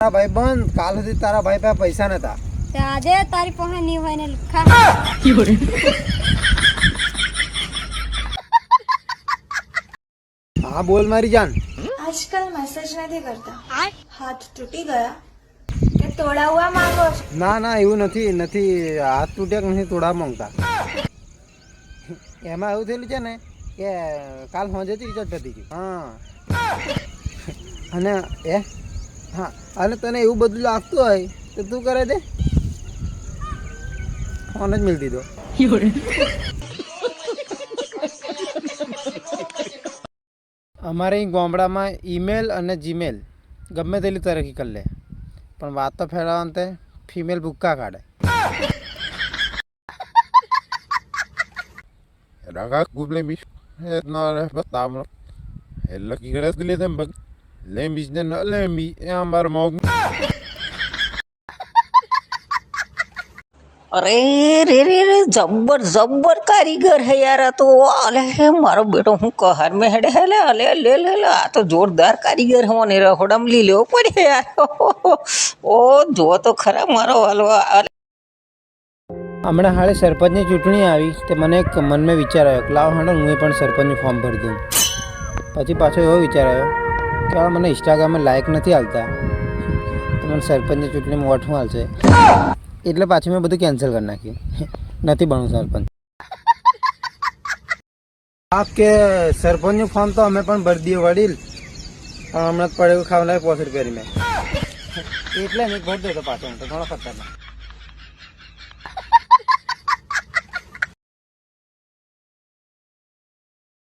તારા ભાઈ બંધ. કાલ સુધી તારા ભાઈ પાસે પૈસા નતા. આજે તારી પાસે નહીં હોય ને ખા હા બોલ મારી જાન. આજકાલ મેસેજ નથી કરતા. હાથ તૂટી ગયા. કે તોડાવવા માંગો ના ના એવું નથી નથી. હાથ તૂટ્યા કે નથી તોડા માંગતા. એમાં એવું થયેલું છે ને કે કાલ સાંજેથી રિચાર્જ થતી હતી. હા. અને એ હા, અને તને એવું બધું લાગતું હોય તો તું કરે દે ફોન જ મિલ દીધો અમારે અહીં ગામડામાં ઈમેલ અને જીમેલ ગમે તેટલી તરક્કી કરી લે પણ વાત તો ફેલાવવા તે, ફિમેલ ભૂક્કા કાઢે Raga problemis. Het naar wat tamer. Lembies dan de Lembi. Ja, maar ook. અરે રે રે રે જબ્બર જબ્બર કારીગર હે યાર તો અલે હે મારો બેટો હું કહાર મે હેડે હે લે અલે લે લે લે આ તો જોરદાર કારીગર હો ને રહોડમ લી લ્યો પડે યાર ઓ જો તો ખરા મારો હલવો હમણાં હાલે સરપંચની ચૂંટણી આવી તે મને એક મનમાં વિચાર આવ્યો લાવ હાડો હું પણ સરપંચનું ફોર્મ ભરી દઉં પછી પાછો એવો વિચાર આવ્યો કે મને ઇન્સ્ટાગ્રામે લાઇક નથી આવતા તો મને સરપંચની ચૂંટણીમાં શું હાલશે એટલે પાછું મેં બધું કેન્સલ કરી નાખ્યું. નથી બનવું સરપંચ. આ કે સરપંચનું ફોર્મ તો અમે પણ ભરી દઈએ વડીલ. હમણાં પડેલું પડે ખાવા લાગે પોસઠ કરી મેં. એટલે મેં ભરી દેતો પાછો તો ઘણો ખતરનાક